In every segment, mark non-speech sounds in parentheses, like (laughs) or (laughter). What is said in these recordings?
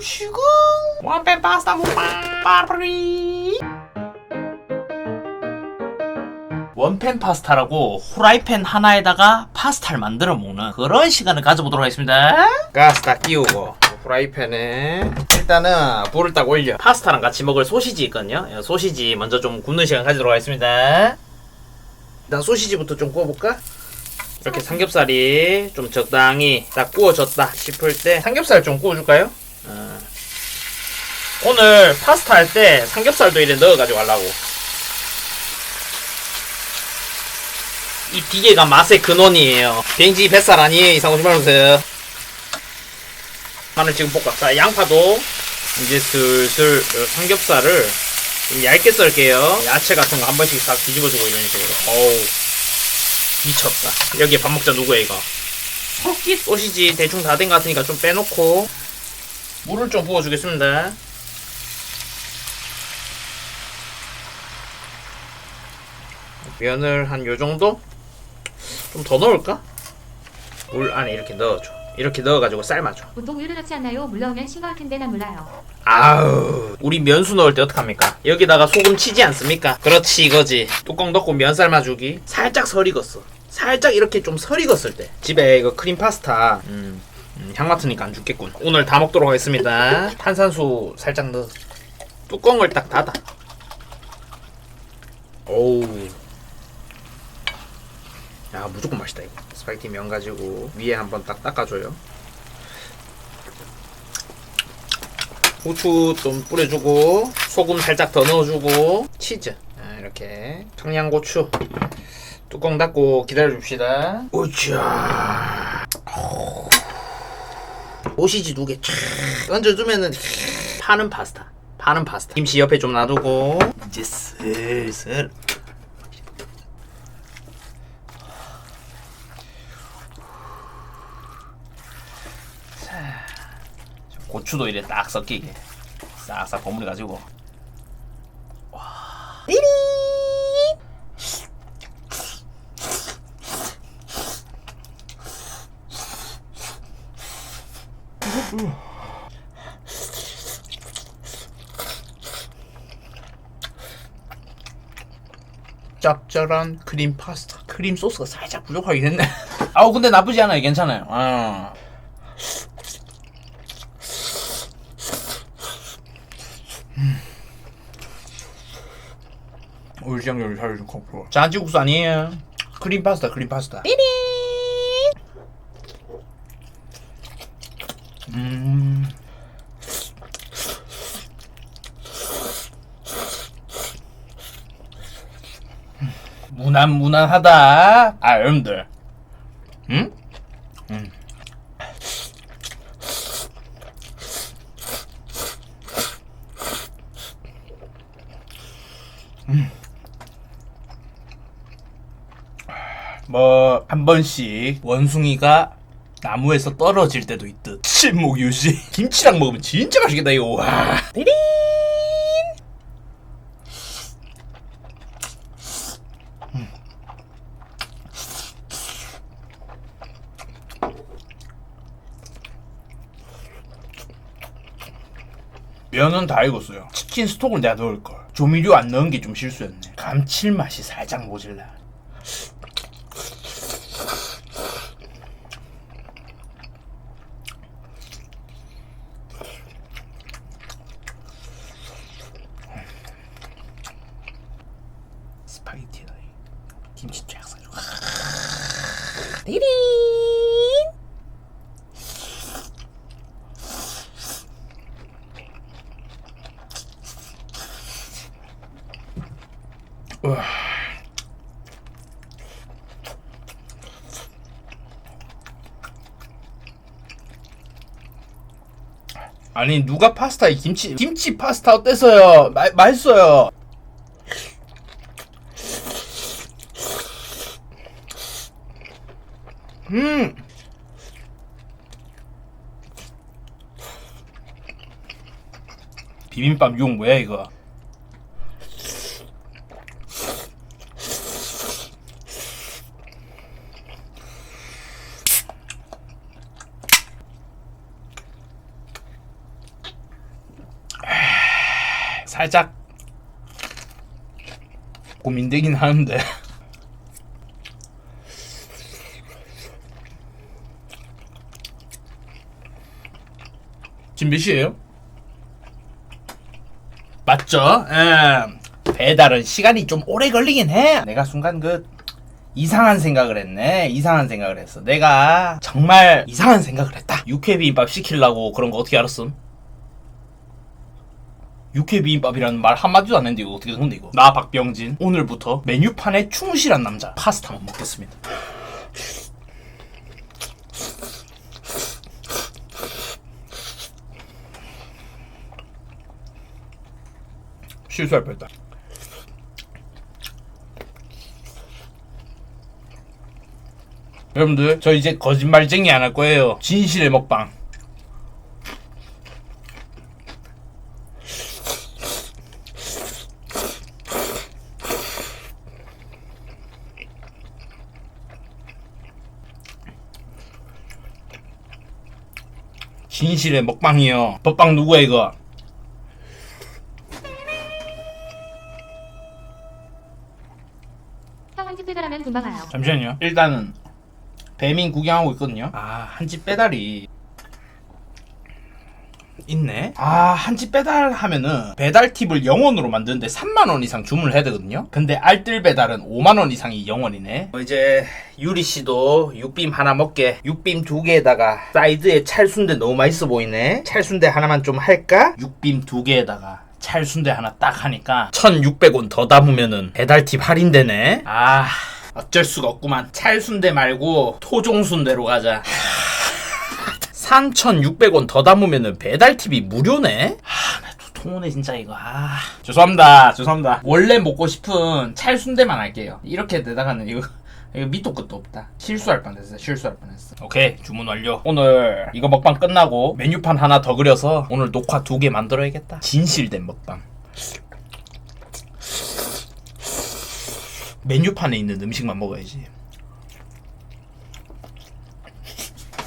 시금 원팬 파스타 먹방 빠르리 원팬 파스타라고 후라이팬 하나에다가 파스타를 만들어 먹는 그런 시간을 가져보도록 하겠습니다. 가스 다 끼우고 후라이팬에 일단은 불을 딱 올려 파스타랑 같이 먹을 소시지 있거든요. 예, 소시지 먼저 좀 굽는 시간 가지도록 하겠습니다. 일단 소시지부터 좀 구워볼까? 이렇게 삼겹살이 좀 적당히 딱 구워졌다 싶을 때 삼겹살 좀 구워줄까요? 어. 오늘 파스타 할 때 삼겹살도 이래 넣어가지고 하려고 이 비계가 맛의 근원이에요 비행지 뱃살 아니에요 이상호 좀 말해주세요 마늘 지금 볶아 자 양파도 이제 슬슬 삼겹살을 좀 얇게 썰게요 야채 같은 거 한 번씩 싹 뒤집어주고 이런 식으로 어우 미쳤다. 여기에 밥 먹자 누구야 이거? 소시 소시지 대충 다 된 것 같으니까 좀 빼놓고 물을 좀 부어주겠습니다. 면을 한 요 정도? 좀 더 넣을까? 물 안에 이렇게 넣어줘. 이렇게 넣어가지고 삶아줘. 보통 우유를 넣지 않나요? 물러오면 싱거울 텐데 난 몰라요. 아우 우리 면수 넣을 때 어떡합니까? 여기다가 소금 치지 않습니까? 그렇지 이거지 뚜껑 덮고 면 삶아주기 살짝 설 익었어 살짝 이렇게 좀 설 익었을 때 집에 이거 크림 파스타 음, 음, 향 맡으니까 안 죽겠군 오늘 다 먹도록 하겠습니다 (laughs) 탄산수 살짝 넣어 뚜껑을 딱 닫아 오우 야 무조건 맛있다 이거. 스파게티 면 가지고 위에 한번 딱 닦아줘요. 후추 좀 뿌려주고 소금 살짝 더 넣어주고 치즈. 아, 이렇게. 청양고추. 뚜껑 닫고 기다려줍시다. 우차 오시지 두 개. 얹어주면은 파는 파스타. 파는 파스타. 김치 옆에 좀 놔두고. 이제 슬슬 고추도 이래 딱 섞이게. 싹싹 버무려 가지고. 짭짤한 크림 파스타. 크림 소스가 살짝 부족하긴 했네. 아우 근데 나쁘지 않아요. 괜찮아요. 아. 울장 요리 살려준 콩프로 잔치국수 아니에요. 크림 파스타 크림 파스타. 음. 무난 무난하다. 아 여러분들 응? 음. 뭐 한 번씩 원숭이가 나무에서 떨어질 때도 있듯. 침묵 유지. (laughs) 김치랑 먹으면 진짜 맛있겠다 이거. 와. 띠린 음. 면은 다 익었어요. 치킨 스톡을 내가 넣을걸. 조미료 안 넣은 게 좀 실수였네. 감칠맛이 살짝 모질라 스파게티에다 김치 쫙 싸줘. 우와. 아니 누가 파스타에 김치 김치 파스타 어때서요? 마, 맛있어요. 음. 비빔밥 용 뭐야 이거? 살짝 고민되긴 하는데 (laughs) 지금 몇 시에요? 맞죠? 예. 배달은 시간이 좀 오래 걸리긴 해. 내가 순간 그 이상한 생각을 했네. 이상한 생각을 했어. 내가 정말 이상한 생각을 했다. 육회 비빔밥 시키려고 그런 거 어떻게 알았음? 육회 비빔밥이라는 말 한마디도 안 했는데 이거 어떻게 된 건데 이거? 나 박병진 오늘부터 메뉴판에 충실한 남자 파스타만 먹겠습니다. 실수할 뻔했다. 여러분들 저 이제 거짓말쟁이 안 할 거예요. 진실의 먹방. 진실의 먹방이요. 먹방 누구야 이거? 와요. 잠시만요. 일단은 배민 구경하고 있거든요. 아, 한 집 배달이 있네. 아, 한 집 배달 하면은 배달 팁을 0원으로 만드는데 3만 원 이상 주문을 해야 되거든요. 근데 알뜰 배달은 5만 원 이상이 0원이네. 어, 이제 유리 씨도 육빔 하나 먹게. 육빔 두 개에다가 사이드에 찰순대 너무 맛있어 보이네. 찰순대 하나만 좀 할까? 육빔 두 개에다가 찰순대 하나 딱 하니까 1,600원 더 담으면은 배달 팁 할인되네. 아, 어쩔 수가 없구만. 찰순대 말고 토종순대로 가자. 3,600원 더 담으면은 배달 팁이 무료네? 통오네 진짜 이거. 아, 죄송합니다. 죄송합니다. 원래 먹고 싶은 찰순대만 할게요. 이렇게 내다가는 이거 이거 밑도 끝도 없다. 실수할 뻔했어. 실수할 뻔했어. 오케이 주문 완료. 오늘 이거 먹방 끝나고 메뉴판 하나 더 그려서 오늘 녹화 두 개 만들어야겠다. 진실된 먹방. 메뉴판에 있는 음식만 먹어야지.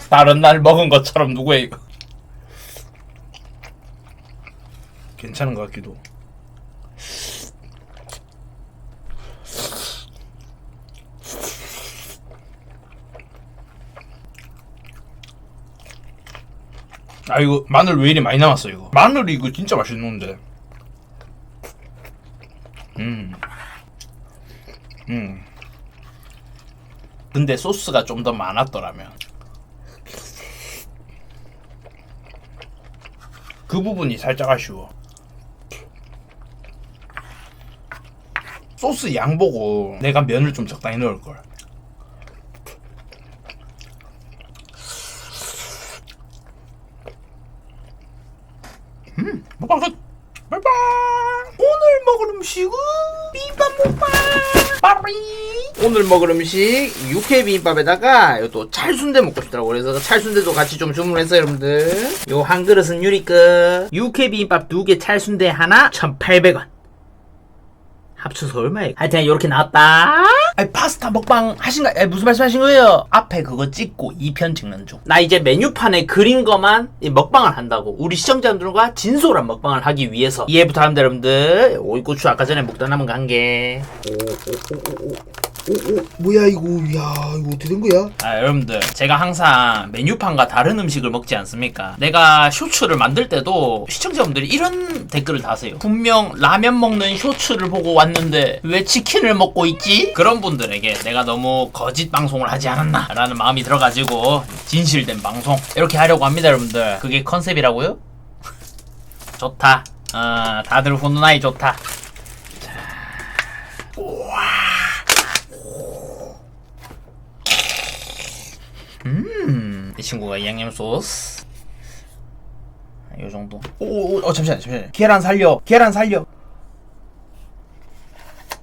다른 날 먹은 것처럼 누구야 이거? 괜찮은 것 같기도. 아 이거 마늘 왜 이리 많이 남았어 이거? 마늘이 이거 진짜 맛있는데. 음. 음. 근데 소스가 좀 더 많았더라면. 그 부분이 살짝 아쉬워. 소스 양 보고 내가 면을 좀 적당히 넣을 걸. 음, 먹방 끝. 바이바이. 오늘 먹을 음식은 비빔밥 먹방. 빠리. 오늘 먹을 음식 육회 비빔밥에다가 또 찰순대 먹고 싶더라고. 그래서 찰순대도 같이 좀 주문했어요 여러분들. 요 한 그릇은 유리 거 육회 비빔밥 두 개 찰순대 하나 1,800원. 합쳐서 얼마에 하여튼 이렇게 나왔다. 아니 파스타 먹방 하신가 아니, 무슨 말씀 하신 거예요? 앞에 그거 찍고 2편 찍는 중 나 이제 메뉴판에 그린 이 먹방을 한다고. 우리 시청자분들과 진솔한 먹방을 하기 위해서. 이해 부탁합니다 여러분들. 오이고추 아까 전에 먹다 남은 간게 오, 오, 뭐야 이거 야 이거 어떻게 된 거야? 아 여러분들 제가 항상 메뉴판과 다른 음식을 먹지 않습니까 내가 쇼츠를 만들 때도 시청자분들이 이런 댓글을 다세요 분명 라면 먹는 쇼츠를 보고 왔는데 왜 치킨을 먹고 있지? 그런 분들에게 내가 너무 거짓 방송을 하지 않았나 라는 마음이 들어가지고 진실된 방송 이렇게 하려고 합니다 여러분들 그게 컨셉이라고요? (laughs) 좋다 어, 다들 훈훈하이 좋다 음, 이 친구가 양념 소스. 요 정도. 오, 오, 어, 잠시만, 잠시만. 계란 살려. 계란 살려.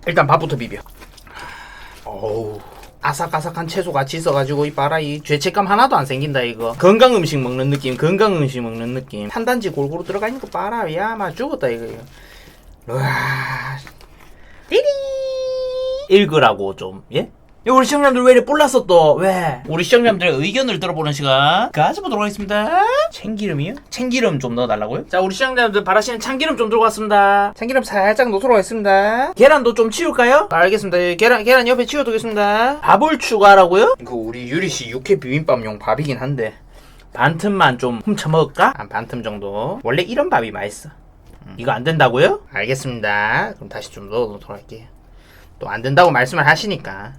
일단 밥부터 비벼. 어우. 아삭아삭한 채소 같이 있어가지고 이 봐라 이 죄책감 하나도 안 생긴다 이거 건강 음식 먹는 느낌 건강 음식 먹는 느낌 탄단지 골고루 들어가 있는 거 봐라 야마 죽었다 이거 와 띠리 읽으라고 좀 예? 야, 우리 시청자들 왜 이래 뿔났어 또? 왜? 우리 시청자들의 의견을 들어보는 시간 가져보도록 하겠습니다. 참기름이요? 참기름 좀 넣어달라고요? 자, 우리 시청자들 바라시는 참기름 좀 들고 왔습니다. 참기름 살짝 넣도록 하겠습니다. 계란도 좀 치울까요? 알겠습니다. 예, 계란 계란 옆에 치워두겠습니다. 밥을 추가하라고요? 그 우리 유리 씨 육회 비빔밥용 밥이긴 한데 반 틈만 좀 훔쳐 먹을까? 한 반틈 정도. 원래 이런 밥이 맛있어. 음, 이거 안 된다고요? 알겠습니다. 그럼 다시 좀 넣어놓도록 할게요. 또 안 된다고 말씀을 하시니까.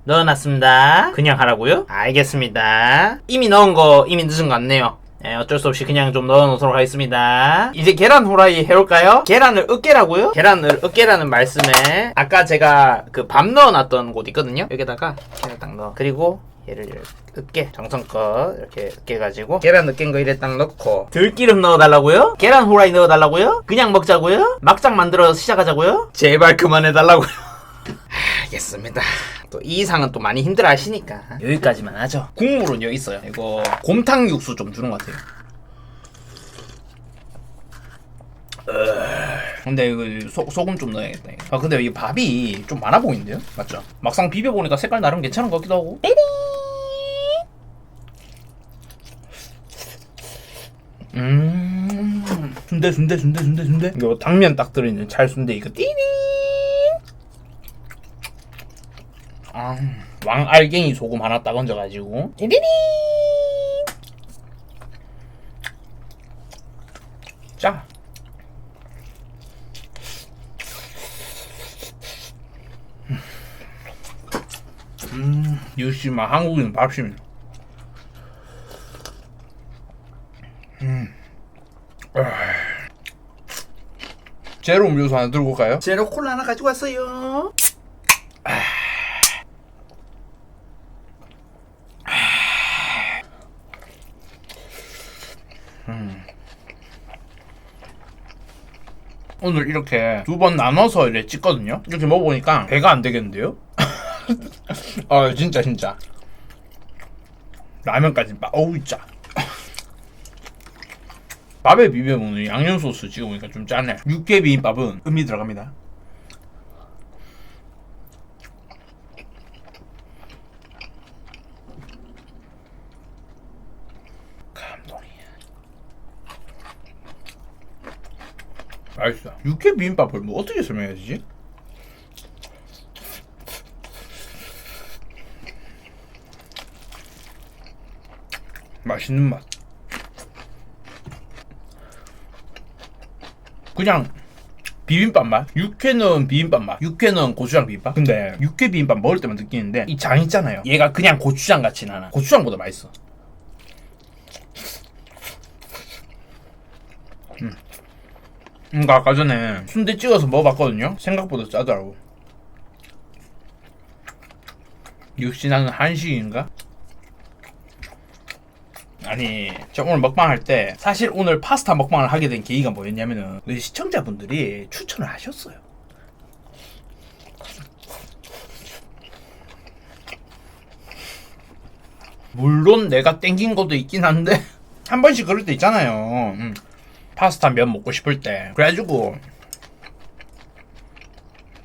어. 넣어놨습니다. 그냥 하라고요? 알겠습니다. 이미 넣은 거 이미 늦은 거 같네요. 예, 어쩔 수 없이 그냥 좀 넣어놓도록 하겠습니다. 이제 계란 후라이 해볼까요? 계란을 으깨라고요? 계란을 으깨라는 말씀에 아까 제가 그 밥 넣어놨던 곳 있거든요. 여기다가 계란 딱 넣어. 그리고 얘를 으깨 정성껏 이렇게 으깨가지고 계란 으깬 거 이래 딱 넣고 들기름 넣어달라고요? 계란 후라이 넣어달라고요? 그냥 먹자고요? 막장 만들어 시작하자고요? 제발 그만해달라고요. (laughs) 알겠습니다. 또 이 이상은 또 많이 힘들어 하시니까 여기까지만 하죠. 국물은 여기 있어요. 이거 곰탕 육수 좀 주는 것 같아요. 근데 이거 소, 소금 좀 넣어야겠다. 이거. 아 근데 이 밥이 좀 많아 보이는데요? 맞죠? 막상 비벼 보니까 색깔 나름 괜찮은 것 같기도 하고. 음 순대 순대 순대 순대 순대 이거 당면 딱 들어있는 잘 순대 이거 띠링 아, 왕알갱이 소금 하나 딱 얹어가지고 띠리링 자 음, 역시 막 한국인 밥심이네. 제로 음료수 하나 들고 가요? 제로 콜라 하나 가지고 왔어요. 오늘 이렇게 두 번 나눠서 이렇게 찍거든요. 이렇게 먹어보니까 배가 안 되겠는데요? (laughs) 아 진짜 진짜 라면까지 막 어우 짜. (laughs) 밥에 비벼 먹는 양념 소스 찍어 보니까 좀 짜네. 육개 비빔밥은 음이 들어갑니다. 감동이야. 맛있어. 육회 비빔밥을 뭐 어떻게 설명해야 되지? 맛있는 맛. 그냥 비빔밥 맛. 육회는 비빔밥 맛. 육회는 고추장 비빔밥. 근데 육회 비빔밥 먹을 때만 느끼는데 이 장 있잖아요. 얘가 그냥 고추장 같진 않아. 고추장보다 맛있어. 그러니까 아까 전에 순대 찍어서 먹어봤거든요. 생각보다 짜더라고. 역시 나는 한식인가? 아니 저 오늘 먹방 할 때 사실 오늘 파스타 먹방을 하게 된 계기가 뭐였냐면은 우리 시청자분들이 추천을 하셨어요. 물론 내가 땡긴 것도 있긴 한데 (laughs) 한 번씩 그럴 때 있잖아요. 음, 파스타 면 먹고 싶을 때 그래가지고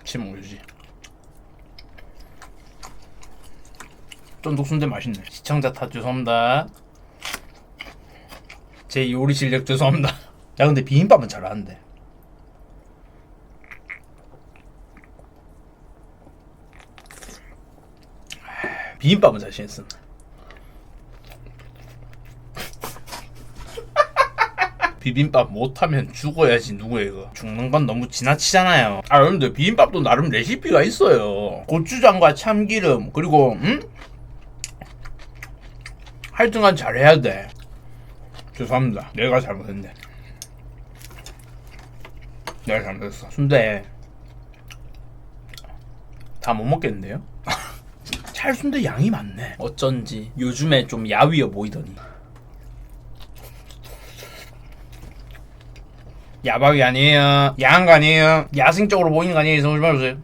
침 먹지. 쫀득순대 맛있네. 시청자 탓 죄송합니다. 제 요리 실력 죄송합니다. (laughs) 야 근데 비빔밥은 잘하는데. 비빔밥은 자신 있음. 비빔밥 못하면 죽어야지 누구야 이거 죽는 건 너무 지나치잖아요 아 여러분들 비빔밥도 나름 레시피가 있어요 고추장과 참기름 그리고 음? 하여튼간 잘해야 돼 죄송합니다. 내가 잘못했네. 내가 잘못했어. 순대 다 못 먹겠는데요? (laughs) 찰순대 양이 많네. 어쩐지 요즘에 좀 야위어 보이더니. 야박이 아니에요. 야한 거 아니에요. 야생적으로 보이는 거 아니에요. 정말 말해주세요.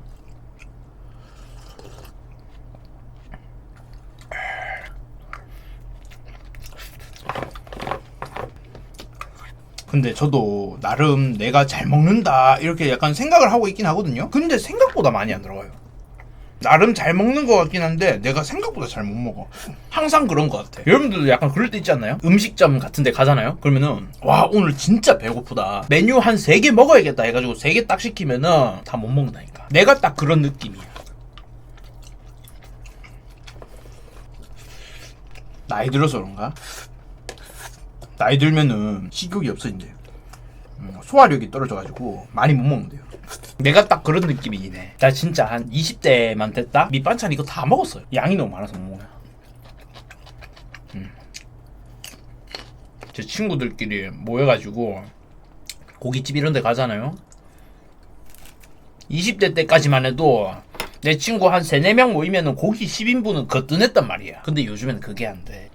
근데 저도 나름 내가 잘 먹는다 이렇게 약간 생각을 하고 있긴 하거든요. 근데 생각보다 많이 안 들어가요. 나름 잘 먹는 것 같긴 한데 내가 생각보다 잘 못 먹어. 항상 그런 것 같아. 여러분들도 약간 그럴 때 있지 않나요? 음식점 같은 데 가잖아요? 그러면은, 와, 오늘 진짜 배고프다. 메뉴 한세개 먹어야겠다 해가지고 세개딱 시키면은 다 못 먹는다니까. 내가 딱 그런 느낌이야. 나이 들어서 그런가? 나이 들면은 식욕이 없어 이제. 음, 소화력이 떨어져가지고 많이 못 먹는데요. 내가 딱 그런 느낌이네. 나 진짜 한 20대만 됐다? 밑반찬 이거 다 먹었어요. 양이 너무 많아서 못 먹어요. 음. 제 친구들끼리 모여가지고 고깃집 이런 데 가잖아요. 20대 때까지만 해도 내 친구 한 3, 4명 모이면은 고기 10인분은 거뜬했단 말이야. 근데 요즘에는 그게 안 돼.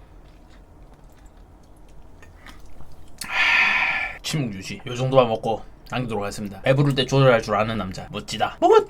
하, 침묵 유지. 요 정도만 먹고 남기도록 하겠습니다. 배부를 때 조절할 줄 아는 남자. 멋지다. 먹어!